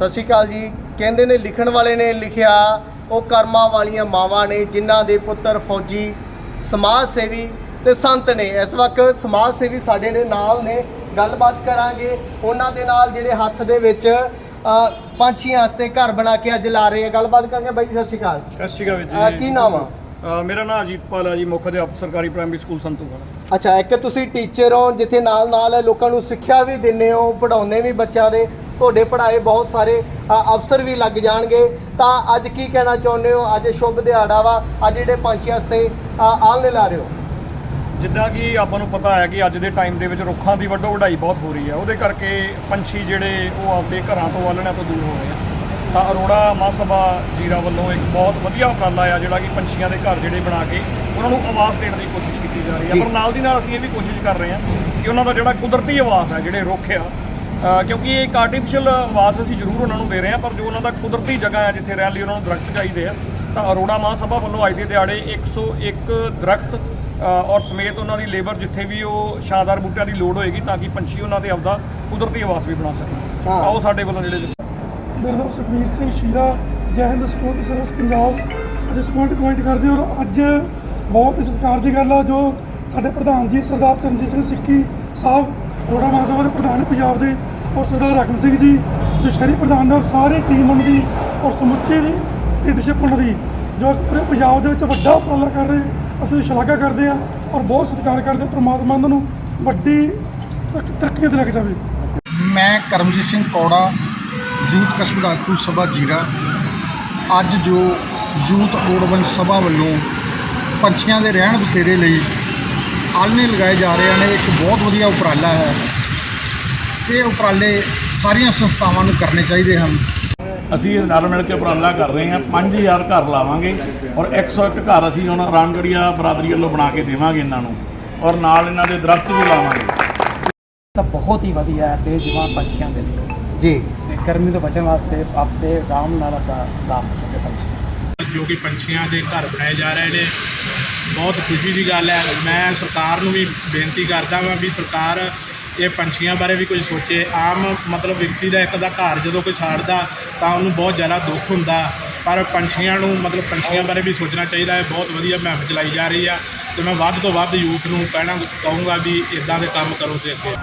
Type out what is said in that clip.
ਸਤਿ ਸ਼੍ਰੀ ਅਕਾਲ ਜੀ। ਕਹਿੰਦੇ ਨੇ ਲਿਖਣ ਵਾਲੇ ਨੇ ਲਿਖਿਆ ਉਹ ਕਰਮਾਂ ਵਾਲੀਆਂ ਮਾਵਾਂ ਨੇ ਜਿਨ੍ਹਾਂ ਦੇ ਪੁੱਤਰ ਫੌਜੀ ਸਮਾਜ ਸੇਵੀ ਤੇ ਸੰਤ ਨੇ। ਇਸ ਵਕਤ ਸਮਾਜ ਸੇਵੀ ਸਾਡੇ ਦੇ ਨਾਲ ਨੇ। ਗੱਲਬਾਤ ਕਰਾਂਗੇ। ਉਹਨਾਂ ਦੇ ਨਾਲ ਜਿਹੜੇ ਹੱਥ ਦੇ ਵਿੱਚ ਪੰਛੀਆਂ ਵਾਸਤੇ ਘਰ ਬਣਾ ਕੇ ਅੱਜ ਲਾ ਰਹੇ ਆ। ਗੱਲਬਾਤ ਕਰਾਂਗੇ ਬਾਈ ਜੀ ਸਤਿ ਸ਼੍ਰੀ ਅਕਾਲ। ਸਤਿ ਸ਼੍ਰੀ ਅਕਾਲ ਜੀ। ਕੀ ਨਾਮ ਆ? ਮੇਰਾ ਨਾਮ ਅਜੀਤਪਾਲ ਹੈ ਜੀ। ਮੁੱਖ ਅਧਿਆਪਕ ਸਰਕਾਰੀ ਪ੍ਰਾਇਮਰੀ ਸਕੂਲ ਸੰਤੂਗੜ੍ਹ ਅੱਛਾ ਇੱਕ ਤੁਸੀਂ ਟੀਚਰ ਹੋ ਜਿੱਥੇ ਨਾਲ ਨਾਲ ਲੋਕਾਂ ਨੂੰ ਸਿੱਖਿਆ ਵੀ ਦਿੰਦੇ ਹੋ ਪੜਾਉਂਦੇ ਵੀ ਬੱਚਿਆਂ ਦੇ। ਤੁਹਾਡੇ ਪੜਾਏ ਬਹੁਤ ਸਾਰੇ ਅਫਸਰ ਵੀ ਲੱਗ ਜਾਣਗੇ। ਤਾਂ ਅੱਜ ਕੀ ਕਹਿਣਾ ਚਾਹੁੰਦੇ ਹੋ? ਅੱਜ ਸ਼ੁਭ ਦਿਹਾੜਾ ਵਾ। ਅੱਜ ਜਿਹੜੇ ਪੰਛੀਆਂ ਅ, ਆਲਣੇ ਲਾ ਰਹੇ ਹੋ? ਜਿੱਦਾਂ ਕਿ ਆਪਾਂ ਨੂੰ ਪਤਾ ਹੈ ਕਿ ਅੱਜ ਦੇ ਟਾਈਮ ਦੇ ਵਿੱਚ ਰੁੱਖਾਂ ਦੀ ਵੱਡੋ ਵਢਾਈ ਬਹੁਤ ਹੋ ਰਹੀ ਹੈ। ਉਹਦੇ ਕਰਕੇ ਪੰਛੀ ਜਿਹੜੇ ਉਹ ਆਪਦੇ ਘਰਾਂ ਤੋਂ ਆਲਣਿਆਂ ਤੋਂ ਦੂਰ ਹੋ ਰਹੇ ਆ। ਤਾਂ ਅਰੋੜਾ ਮਹਾਸਭਾ ਜੀਰਾ ਵੱਲੋਂ ਇੱਕ ਬਹੁਤ ਵਧੀਆ ਉਪਰਾਲਾ ਆ ਜਿਹੜਾ ਕਿ ਪੰਛੀਆਂ ਦੇ ਘਰ ਜਿਹੜੇ ਬਣਾ ਕੇ ਉਹਨਾਂ ਨੂੰ ਆਵਾਜ਼ ਦੇਣ ਦੀ ਕੋਸ਼ਿਸ਼ ਕੀਤੀ ਜਾ ਰਹੀ। ਹੈ। ਪਰ ਨਾਲ ਦੀ ਨਾਲ ਅਸੀਂ ਇਹ ਵੀ ਕੋਸ਼ਿਸ਼ ਕਰ ਰਹੇ ਹਾਂ ਕਿ ਉਹਨਾਂ ਦਾ ਜਿਹੜਾ ਕੁਦਰਤੀ ਆਵਾਜ਼ ਹੈ ਜਿਹੜੇ ਰੁੱਖ ਆ ਕਿਉਂਕਿ ਇਹ ਇੱਕ ਆਰਟੀਫੀਸ਼ੀਅਲ ਆਵਾਜ਼ ਅਸੀਂ ਜ਼ਰੂਰ ਉਹਨਾਂ ਨੂੰ ਦੇ ਰਹੇ ਹਾਂ ਪਰ ਜੋ ਉਹਨਾਂ ਦਾ ਕੁਦਰਤੀ ਜਗ੍ਹਾ ਹੈ ਜਿੱਥੇ ਰਹਿਣ ਲਈ ਉਹਨਾਂ ਨੂੰ ਦਰਖਤ ਚਾਹੀਦੇ ਆ ਤਾਂ ਅਰੋੜਾ ਮਹਾਸਭਾ ਵੱਲੋਂ ਅੱਜ ਦੇ ਦਿਹਾੜੇ 101 ਦਰਖਤ ਔਰ ਸਮੇਤ ਉਹਨਾਂ ਦੀ ਲੇਬਰ ਜਿੱਥੇ ਵੀ ਉਹ ਸ਼ਾਨਦਾਰ ਬੂਟਿਆਂ ਦੀ ਲੋੜ ਹੋਏਗੀ ਤਾਂ ਕਿ ਪੰਛੀ ਉਹਨਾਂ ਦੇ ਆਪਦਾ ਕੁਦਰਤੀ ਆਵਾਸ ਵੀ ਬਣਾ ਸਕਣ। ਆਓ ਸਾਡੇ ਵੱਲੋਂ ਜਿਹੜੇ ਮੇਰਾ ਨਾਮ ਸੁਖਵੀਰ ਸਿੰਘ ਸ਼ੀਰਾ ਜੈ ਹਿੰਦ ਸਿਕਿਉਰਿਟੀ ਸਰਵਿਸ ਪੰਜਾਬ ਅਸੀਂ ਸਪੋਰਟ ਪੁਆਇੰਟ ਕਰਦੇ ਹਾਂ ਔਰ ਅੱਜ ਬਹੁਤ ਹੀ ਸਤਿਕਾਰ ਦੀ ਗੱਲ ਆ ਜੋ ਸਾਡੇ ਪ੍ਰਧਾਨ ਜੀ ਸਰਦਾਰ ਚਰਨਜੀਤ ਸਿੰਘ ਸਿੱਕੀ ਸਾਹਿਬ ਰੋੜਾ ਮਹਾਸਭਾ ਦੇ ਪ੍ਰਧਾਨ ਪੰਜਾਬ ਦੇ ਔਰ ਸਰਦਾਰ ਰਕਮ ਸਿੰਘ ਜੀ ਜੋ ਸ਼ਹਿਰੀ ਪ੍ਰਧਾਨ ਨਾਲ ਔਰ ਸਾਰੀ ਟੀਮ ਉਹਨਾਂ ਦੀ ਔਰ ਸਮੁੱਚੇ ਦੀ ਲੀਡਰਸ਼ਿਪ ਉਹਨਾਂ ਦੀ, ਜੋ ਪੂਰੇ ਪੰਜਾਬ ਦੇ ਵਿੱਚ ਵੱਡਾ ਉਪਰਾਲਾ ਕਰ ਰਹੇ, ਅਸੀਂ ਉਹਦੀ ਸ਼ਲਾਘਾ ਕਰਦੇ ਹਾਂ ਔਰ ਬਹੁਤ ਸਤਿਕਾਰ ਕਰਦੇ ਹਾਂ। ਪ੍ਰਮਾਤਮਾ ਉਹਨਾਂ ਨੂੰ ਵੱਡੀ ਤਰੱਕੀ, ਤਰੱਕੀਆਂ ਤੇ ਲੈ ਕੇ ਜਾਵੇ ਮੈਂ ਕਰਮਜੀਤ ਸਿੰਘ ਕੌੜਾ, ਯੂਥ ਕਸਬਾ ਆਗੂ ਸਭਾ ਜੀਰਾ ਅੱਜ ਜੋ ਯੂਥ ਔਰਬਨ ਸਭਾ ਵੱਲੋਂ ਪੰਛੀਆਂ ਦੇ ਰਹਿਣ ਬਸੇਰੇ ਲਈ ਆਲ੍ਹਣੇ ਲਗਾਏ ਜਾ ਰਹੇ ਨੇ ਇੱਕ ਬਹੁਤ ਵਧੀਆ ਉਪਰਾਲਾ ਹੈ ਇਹ ਉਪਰਾਲੇ ਸਾਰੀਆਂ ਸੰਸਥਾਵਾਂ ਨੂੰ ਕਰਨੇ ਚਾਹੀਦੇ ਹਨ। ਅਸੀਂ ਇਹ ਨਾਲ ਮਿਲ ਕੇ ਉਪਰਾਲਾ ਕਰ ਰਹੇ ਹਾਂ। 5000 ਘਰ ਲਾਵਾਂਗੇ ਔਰ 101 ਘਰ ਅਸੀਂ ਉਹਨਾਂ ਰਾਮਗੜੀਆ ਬਰਾਦਰੀ ਵੱਲੋਂ ਬਣਾ ਕੇ ਦੇਵਾਂਗੇ ਇਹਨਾਂ ਨੂੰ ਔਰ ਨਾਲ ਇਹਨਾਂ ਦੇ ਦਰਖਤ ਵੀ ਲਾਵਾਂਗੇ। ਤਾਂ ਬਹੁਤ ਹੀ ਵਧੀਆ ਹੈ ਬੇਜਵਾਨ ਪੰਛੀਆਂ ਦੇ ਲਈ। ਜੀ। ਤੇ ਗਰਮੀ ਤੋਂ ਬਚਣ ਵਾਸਤੇ ਆਪਦੇ ਆਰਾਮ ਨਾਲ ਆਪਦਾ ਆਰਾਮ ਕਰਦੇ ਪੰਛੀ। ਜੋ ਕਿ ਪੰਛੀਆਂ ਦੇ ਘਰ ਬਣਾਏ ਜਾ ਰਹੇ ਨੇ। ਬਹੁਤ ਖੁਸ਼ੀ ਦੀ ਗੱਲ ਹੈ। ਮੈਂ ਸਰਕਾਰ ਨੂੰ ਵੀ ਬੇਨਤੀ ਕਰਦਾ ਹਾਂ ਵੀ ਸਰਕਾਰ ਇਹ ਪੰਛੀਆਂ ਬਾਰੇ ਵੀ ਕੁਝ ਸੋਚੇ। ਆਮ ਮਤਲਬ ਵਿਅਕਤੀ ਦਾ ਇੱਕ ਦਾ ਘਰ ਜਦੋਂ ਕੋਈ ਸਾੜਦਾ ਤਾਂ ਉਹਨੂੰ ਬਹੁਤ ਜ਼ਿਆਦਾ ਦੁੱਖ ਹੁੰਦਾ। ਪਰ ਪੰਛੀਆਂ ਨੂੰ ਮਤਲਬ ਪੰਛੀਆਂ ਬਾਰੇ ਵੀ ਸੋਚਣਾ ਚਾਹੀਦਾ ਹੈ। ਬਹੁਤ ਵਧੀਆ ਮੁਹਿੰਮ ਚਲਾਈ ਜਾ ਰਹੀ ਆ ਤੇ ਮੈਂ ਵੱਧ ਤੋਂ ਵੱਧ ਯੂਥ ਨੂੰ ਕਹਿਣਾ ਕਹੂੰਗਾ ਵੀ ਇਦਾਂ ਦੇ ਕੰਮ ਕਰੋ ਤੇ ਅੱਗੇ।